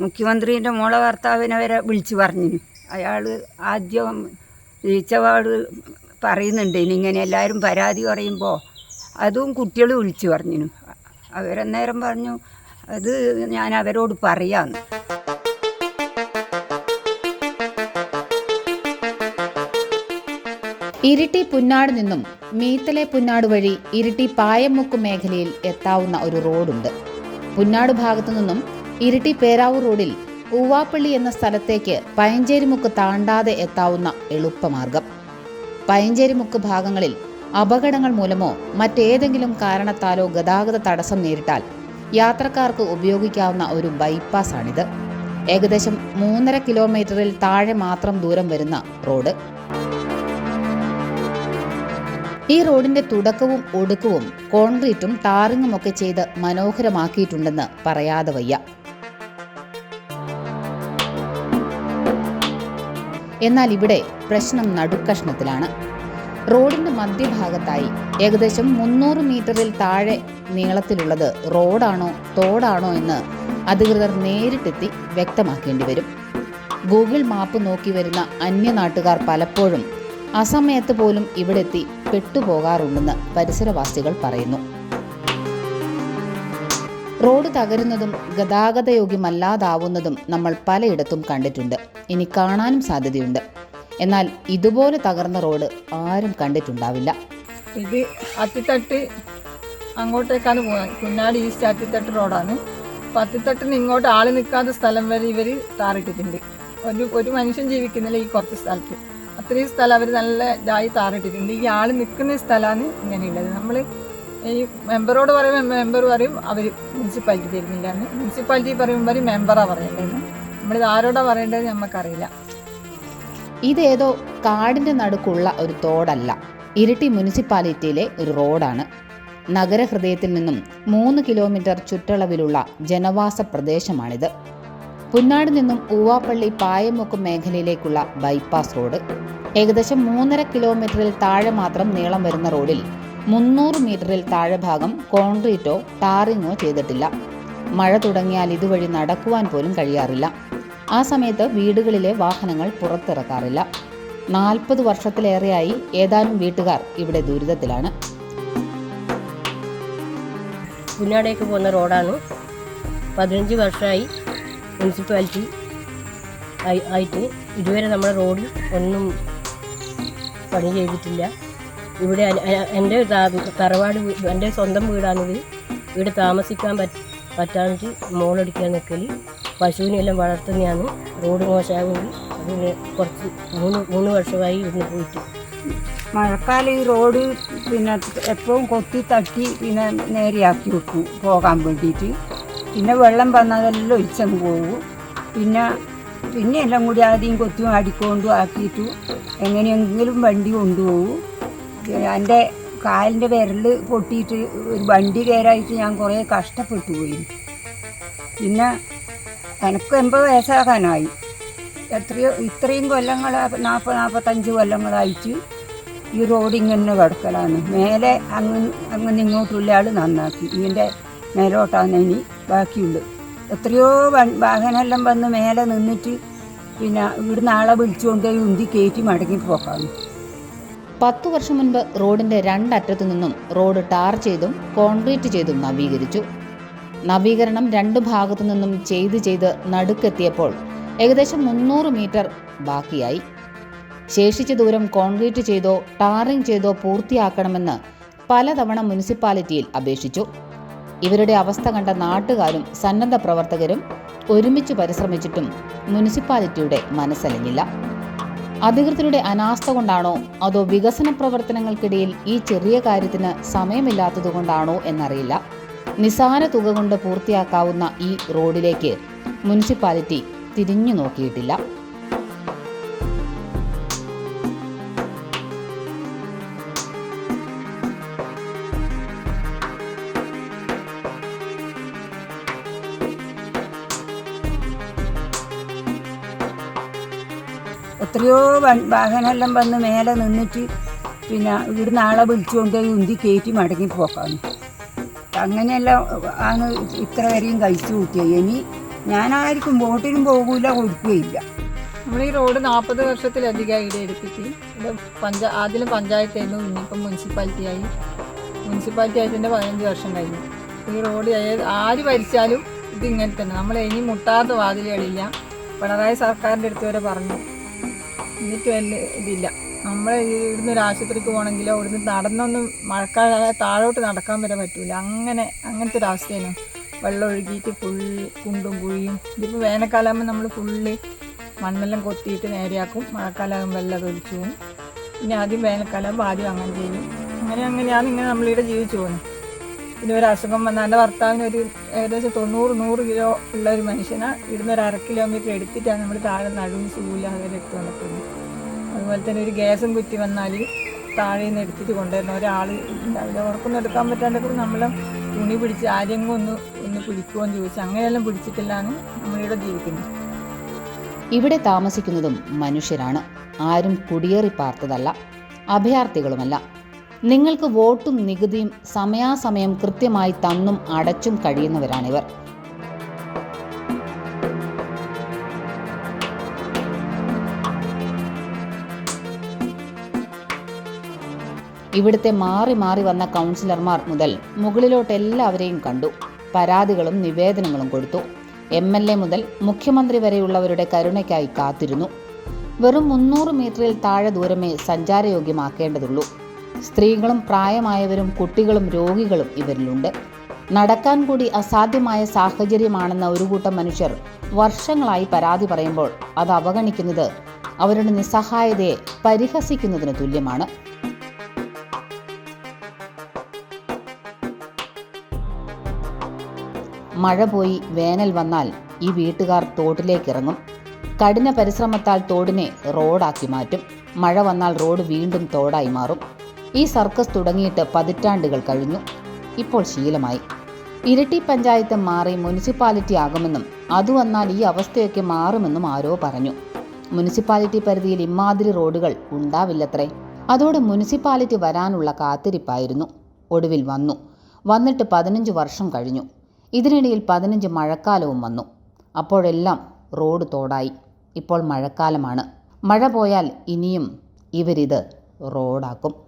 മുഖ്യമന്ത്രിന്റെ മോളെ ഭർത്താവിനെ വരെ വിളിച്ചു പറഞ്ഞു അയാൾ ആദ്യം ജയിച്ചവാട് പറയുന്നുണ്ട്. ഇങ്ങനെ എല്ലാവരും പരാതി പറയുമ്പോൾ അതും കുട്ടികൾ വിളിച്ചു പറഞ്ഞിനു. അവരന്നേരം പറഞ്ഞു അത് ഞാൻ അവരോട് പറയാമെന്ന് ഇരിട്ടി പുന്നാട് നിന്നും മീത്തലെ പുന്നാട് വഴി ഇരിട്ടി പായമുക്ക് മേഖലയിൽ എത്താവുന്ന ഒരു റോഡുണ്ട്. പുന്നാട് ഭാഗത്തു നിന്നും ഇരിട്ടി പേരാവൂർ റോഡിൽ ഊവാപ്പള്ളി എന്ന സ്ഥലത്തേക്ക് പയഞ്ചേരിമുക്ക് താണ്ടാതെ എത്താവുന്ന എളുപ്പമാർഗം പയഞ്ചേരിമുക്ക് ഭാഗങ്ങളിൽ അപകടങ്ങൾ മൂലമോ മറ്റേതെങ്കിലും കാരണത്താലോ ഗതാഗത തടസ്സം നേരിട്ടാൽ യാത്രക്കാർക്ക് ഉപയോഗിക്കാവുന്ന ഒരു ബൈപ്പാസാണിത്. ഏകദേശം മൂന്നര കിലോമീറ്ററിൽ താഴെ മാത്രം ദൂരം വരുന്ന റോഡ്. ഈ റോഡിന്റെ തുടക്കവും ഒടുക്കവും കോൺക്രീറ്റും ടാറിങ്ങും ഒക്കെ ചെയ്ത് മനോഹരമാക്കിയിട്ടുണ്ടെന്ന് പറയാതെ വയ്യ. എന്നാൽ ഇവിടെ പ്രശ്നം നടുക്കഷ്ണത്തിലാണ്. റോഡിന്റെ മധ്യഭാഗത്തായി ഏകദേശം മുന്നൂറ് മീറ്ററിൽ താഴെ നീളത്തിലുള്ളത് റോഡാണോ തോടാണോ എന്ന് അധികൃതർ നേരിട്ടെത്തി വ്യക്തമാക്കേണ്ടി വരും. ഗൂഗിൾ മാപ്പ് നോക്കി വരുന്ന അന്യനാട്ടുകാർ പലപ്പോഴും അസമയത്ത് പോലും ഇവിടെത്തി പെട്ടുപോകാറുണ്ടെന്ന് പരിസരവാസികൾ പറയുന്നു. റോഡ് തകരുന്നതും ഗതാഗതയോഗ്യമല്ലാതാവുന്നതും നമ്മൾ പലയിടത്തും കണ്ടിട്ടുണ്ട്. ഇനി കാണാനും സാധ്യതയുണ്ട്. എന്നാൽ ഇതുപോലെ തകർന്ന റോഡ് ആരും കണ്ടിട്ടുണ്ടാവില്ല. ഇത് അത്തിത്തട്ട് അങ്ങോട്ടേക്കാണ് പോകുന്നത് കുഞ്ഞാട് ഈസ്റ്റ് അത്തിത്തട്ട് റോഡാണ്. അപ്പം അത്തിത്തട്ടിന് ഇങ്ങോട്ട് ആൾ നിൽക്കാത്ത സ്ഥലം വരെ ഇവർ താറിട്ടിട്ടുണ്ട്. ഒരു ഒരു മനുഷ്യൻ ജീവിക്കുന്നില്ല ഈ കുറച്ച് സ്ഥലത്ത്. അത്രയും സ്ഥലം അവർ നല്ല ഇതായി താറിട്ടിട്ടുണ്ട്. ഈ ആൾ നിൽക്കുന്ന സ്ഥലമാണ് ഇങ്ങനെയുള്ളത്. നമ്മൾ ഈ മെമ്പറോട് പറയുമ്പോൾ മെമ്പർ പറയും അവർ മുനിസിപ്പാലിറ്റി തരുന്നില്ല എന്ന്. മുനിസിപ്പാലിറ്റി പറയുമ്പോൾ മെമ്പറാണ് പറയേണ്ടത് നമ്മളിത് ആരോടാ പറയേണ്ടത് നമുക്കറിയില്ല ഇതേതോ കാടിന്റെ നടുക്കുള്ള ഒരു തോടല്ല. ഇരിട്ടി മുനിസിപ്പാലിറ്റിയിലെ ഒരു റോഡാണ്. നഗരഹൃദയത്തിൽ നിന്നും മൂന്ന് കിലോമീറ്റർ ചുറ്റളവിലുള്ള ജനവാസ പ്രദേശമാണിത്. പുന്നാട് നിന്നും ഊവാപ്പള്ളി പായമുക്ക് മേഖലയിലേക്കുള്ള ബൈപ്പാസ് റോഡ്. ഏകദേശം മൂന്നര കിലോമീറ്ററിൽ താഴെ മാത്രം നീളം വരുന്ന റോഡിൽ മുന്നൂറ് മീറ്ററിൽ താഴെ ഭാഗം കോൺക്രീറ്റോ ടാറിങ്ങോ ചെയ്തിട്ടില്ല. മഴ തുടങ്ങിയാൽ ഇതുവഴി നടക്കുവാൻ പോലും കഴിയാറില്ല. ആ സമയത്ത് വീടുകളിലെ വാഹനങ്ങൾ പുറത്തിറക്കാറില്ല. നാൽപ്പത് വർഷത്തിലേറെയായി ഏതാനും വീട്ടുകാർ ഇവിടെ ദുരിതത്തിലാണ്. പുന്നാടേക്ക് പോകുന്ന റോഡാണ്. പതിനഞ്ച് വർഷമായി മുനിസിപ്പാലിറ്റി ആയിട്ട് ഇതുവരെ നമ്മുടെ റോഡിൽ ഒന്നും പണി ചെയ്തിട്ടില്ല. ഇവിടെ എന്റെ തറവാട് എന്റെ സ്വന്തം വീടാണിത്. ഇവിടെ താമസിക്കാൻ പറ്റ പറ്റാഞ്ഞിട്ട് മോളടിക്കാൻ നിൽക്കൽ പശുവിനെല്ലാം വളർത്തുന്നതാണ്. റോഡ് മോശമാകുമെങ്കിൽ അതിന് കുറച്ച് മൂന്ന് മൂന്ന് വർഷമായി ഇവിടുന്ന് പോയിട്ട്. മഴക്കാലം ഈ റോഡ് പിന്നെ എപ്പോഴും കൊത്തി തട്ടി പിന്നെ നേരെയാക്കി വെക്കും പോകാൻ വേണ്ടിയിട്ട്. പിന്നെ വെള്ളം വന്നതെല്ലാം ഒഴിച്ചങ്ങ് പോകും. പിന്നെ പിന്നെ എല്ലാം കൂടി ആദ്യം കൊത്തും അടിക്കൊണ്ടും ആക്കിയിട്ടു. എങ്ങനെയെങ്കിലും വണ്ടി കൊണ്ടുപോകും. എന്റെ കാലിന്റെ വിരൽ പൊട്ടിയിട്ട് ഒരു വണ്ടി കയറായിട്ട് ഞാൻ കുറേ കഷ്ടപ്പെട്ടു പോയി. പിന്നെ എനിക്ക് എൺപത് വയസ്സാകാനായി. എത്രയോ ഇത്രയും കൊല്ലങ്ങൾ നാൽപ്പത് നാൽപ്പത്തഞ്ച് കൊല്ലങ്ങളായിട്ട് ഈ റോഡ് ഇങ്ങനെ കിടക്കലാണ്. മേലെ അങ്ങ് അങ്ങനെ ഇങ്ങോട്ടുള്ള ആൾ നന്നാക്കി. ഇതിന്റെ മേലോട്ടാണ് ഇനി ബാക്കിയുള്ളു എത്രയോ വാഹനമെല്ലാം വന്ന് മേലെ നിന്നിട്ട് പിന്നെ ഇവിടുന്ന് ആളെ വിളിച്ചുകൊണ്ട് ഉന്തി കയറ്റി മടങ്ങി പോക്കാണ് പത്തു വർഷം മുൻപ് റോഡിന്റെ രണ്ടറ്റത്തു നിന്നും റോഡ് ടാർ ചെയ്തും കോൺക്രീറ്റ് ചെയ്തും നവീകരിച്ചു. നവീകരണം രണ്ടു ഭാഗത്തു നിന്നും ചെയ്ത് ചെയ്ത് നടുക്കെത്തിയപ്പോൾ ഏകദേശം മുന്നൂറ് മീറ്റർ ബാക്കിയായി. ശേഷിച്ച ദൂരം കോൺക്രീറ്റ് ചെയ്തോ ടാറിംഗ് ചെയ്തോ പൂർത്തിയാക്കണമെന്ന് പലതവണ മുനിസിപ്പാലിറ്റിയിൽ അപേക്ഷിച്ചു. ഇവരുടെ അവസ്ഥ കണ്ട നാട്ടുകാരും സന്നദ്ധ പ്രവർത്തകരും ഒരുമിച്ച് പരിശ്രമിച്ചിട്ടും മുനിസിപ്പാലിറ്റിയുടെ മനസ്സലിഞ്ഞില്ല. അധികൃതരുടെ അനാസ്ഥ കൊണ്ടാണോ അതോ വികസന പ്രവർത്തനങ്ങൾക്കിടയിൽ ഈ ചെറിയ കാര്യത്തിന് സമയമില്ലാത്തതുകൊണ്ടാണോ എന്നറിയില്ല. നിസാര തുക കൊണ്ട് പൂർത്തിയാക്കാവുന്ന ഈ റോഡിലേക്ക് മുനിസിപ്പാലിറ്റി തിരിഞ്ഞു നോക്കിയിട്ടില്ല. എത്രയോ വാഹനമെല്ലാം വന്ന് മേലെ നിന്നിട്ട് പിന്നെ ഇവിടുന്ന് ആളെ വിളിച്ചുകൊണ്ട് ഉന്തി കയറ്റി മടങ്ങി പോക്കാന്ന് അങ്ങനെയെല്ലാം ആണ് ഇത്ര വരെയും കഴിച്ചു കൂട്ടിയത് ഇനി ഞാനായിരിക്കും വോട്ടിനും പോകൂല കൊടുക്കുകയില്ല. നമ്മൾ ഈ റോഡ് നാൽപ്പത് വർഷത്തിലധികമായി ഇവിടെ എടുത്തിട്ട് ഇവിടെ പഞ്ചാ ആദ്യം പഞ്ചായത്തായിരുന്നു ഇനിയിപ്പം മുനിസിപ്പാലിറ്റി ആയി മുനിസിപ്പാലിറ്റി ആയതിന്റെ പതിനഞ്ച് വർഷം കഴിഞ്ഞു. ഈ റോഡ് ഏത് ആര് ഭരിച്ചാലും ഇത് ഇങ്ങനെ തന്നെ. നമ്മൾ ഇനി മുട്ടാത്ത വാതിലുകളില്ല. പിണറായി സർക്കാരിന്റെ അടുത്ത് വരെ പറഞ്ഞു. എന്നിട്ട് വലിയ ഇതില്ല. നമ്മൾ ഇവിടുന്ന് ഒരു ആശുപത്രിക്ക് പോകണമെങ്കിലോ ഇവിടുന്ന് നടന്നൊന്നും മഴക്കാലമായ താഴോട്ട് നടക്കാൻ വരെ പറ്റൂല. അങ്ങനെ അങ്ങനത്തെ ഒരു അവസ്ഥയാണ്. വെള്ളം ഒഴുകിയിട്ട് ഫുള്ള് കുണ്ടും കുഴിയും ഇതിപ്പോൾ വേനൽക്കാലമാകുമ്പോൾ നമ്മൾ ഫുള്ള് മണ്ണെല്ലാം കൊത്തിയിട്ട് നേരെയാക്കും. മഴക്കാലമാകുമ്പോൾ വെള്ളം ഒഴിച്ചു പോകും പിന്നെ ആദ്യം വേനൽക്കാലം ആദ്യം അങ്ങനെ ചെയ്യും. അങ്ങനെ അങ്ങനെയാണ് ഇങ്ങനെ നമ്മളിവിടെ ജീവിച്ചു പോകുന്നത്. പിന്നെ ഒരു അസുഖം വന്നാൽ എന്റെ ഭർത്താവിന് ഒരു ഏകദേശം തൊണ്ണൂറ് നൂറ് കിലോ ഉള്ള ഒരു മനുഷ്യനെ ഇവിടുന്ന് ഒരു അര കിലോമീറ്റർ എടുത്തിട്ടാണ് നമ്മൾ താഴെ നടുവിന് അങ്ങനെ എടുത്ത് പോകുന്നത് അതുപോലെ തന്നെ ഒരു ഗ്യാസും കുറ്റി വന്നാൽ താഴെ നിന്ന് എടുത്തിട്ട് കൊണ്ടുവരുന്ന ഒരാൾ ഉണ്ടാവില്ല ഉറക്കൊന്നും എടുക്കാൻ പറ്റാണ്ടൊക്കെ നമ്മൾ തുണി പിടിച്ച് ആരെങ്കിലും ഒന്ന് ഒന്ന് പിടിക്കുമോ എന്ന് ചോദിച്ചാൽ അങ്ങനെയെല്ലാം പിടിച്ചിട്ടില്ലാണ് നമ്മളിവിടെ ജീവിക്കുന്നത് ഇവിടെ താമസിക്കുന്നതും മനുഷ്യരാണ്. ആരും കുടിയേറി പാർത്തതല്ല. അഭയാർത്ഥികളുമല്ല. നിങ്ങൾക്ക് വോട്ടും നികുതിയും സമയാസമയം കൃത്യമായി തന്നും അടച്ചും കഴിയുന്നവരാണിവർ. ഇവിടുത്തെ മാറി മാറി വന്ന കൗൺസിലർമാർ മുതൽ മുകളിലോട്ട് എല്ലാവരെയും കണ്ടു. പരാതികളും നിവേദനങ്ങളും കൊടുത്തു. എം എൽ എ മുതൽ മുഖ്യമന്ത്രി വരെയുള്ളവരുടെ കരുണയ്ക്കായി കാത്തിരുന്നു. വെറും മുന്നൂറ് മീറ്ററിൽ താഴെ ദൂരമേ സഞ്ചാരയോഗ്യമാക്കേണ്ടതുള്ളൂ. സ്ത്രീകളും പ്രായമായവരും കുട്ടികളും രോഗികളും ഇവരിലുണ്ട്. നടക്കാൻ കൂടി അസാധ്യമായ സാഹചര്യമാണെന്ന ഒരു കൂട്ടം മനുഷ്യർ വർഷങ്ങളായി പരാതി പറയുമ്പോൾ അത് അവഗണിക്കുന്നത് അവരുടെ നിസ്സഹായതയെ പരിഹസിക്കുന്നതിന് തുല്യമാണ്. മഴ പോയി വേനൽ വന്നാൽ ഈ വീട്ടുകാർ തോട്ടിലേക്ക് ഇറങ്ങും കഠിന പരിശ്രമത്താൽ തോടിനെ റോഡാക്കി മാറ്റും. മഴ വന്നാൽ റോഡ് വീണ്ടും തോടായി മാറും. ഈ സർക്കസ് തുടങ്ങിയിട്ട് പതിറ്റാണ്ടുകൾ കഴിഞ്ഞു. ഇപ്പോൾ ശീലമായി. ഇരട്ടി പഞ്ചായത്ത് മാറി മുനിസിപ്പാലിറ്റി ആകുമെന്നും അത് വന്നാൽ ഈ അവസ്ഥയൊക്കെ മാറുമെന്നും ആരോ പറഞ്ഞു. മുനിസിപ്പാലിറ്റി പരിധിയിൽ ഇമാതിരി റോഡുകൾ ഉണ്ടാവില്ലത്രേ. അതോടെ മുനിസിപ്പാലിറ്റി വരാനുള്ള കാത്തിരിപ്പായിരുന്നു. ഒടുവിൽ വന്നു. വന്നിട്ട് പതിനഞ്ച് വർഷം കഴിഞ്ഞു. ഇതിനിടയിൽ പതിനഞ്ച് മഴക്കാലവും വന്നു. അപ്പോഴെല്ലാം റോഡ് തോടായി. ഇപ്പോൾ മഴക്കാലമാണ്. മഴ പോയാൽ ഇനിയും ഇവരിത് റോഡാക്കും.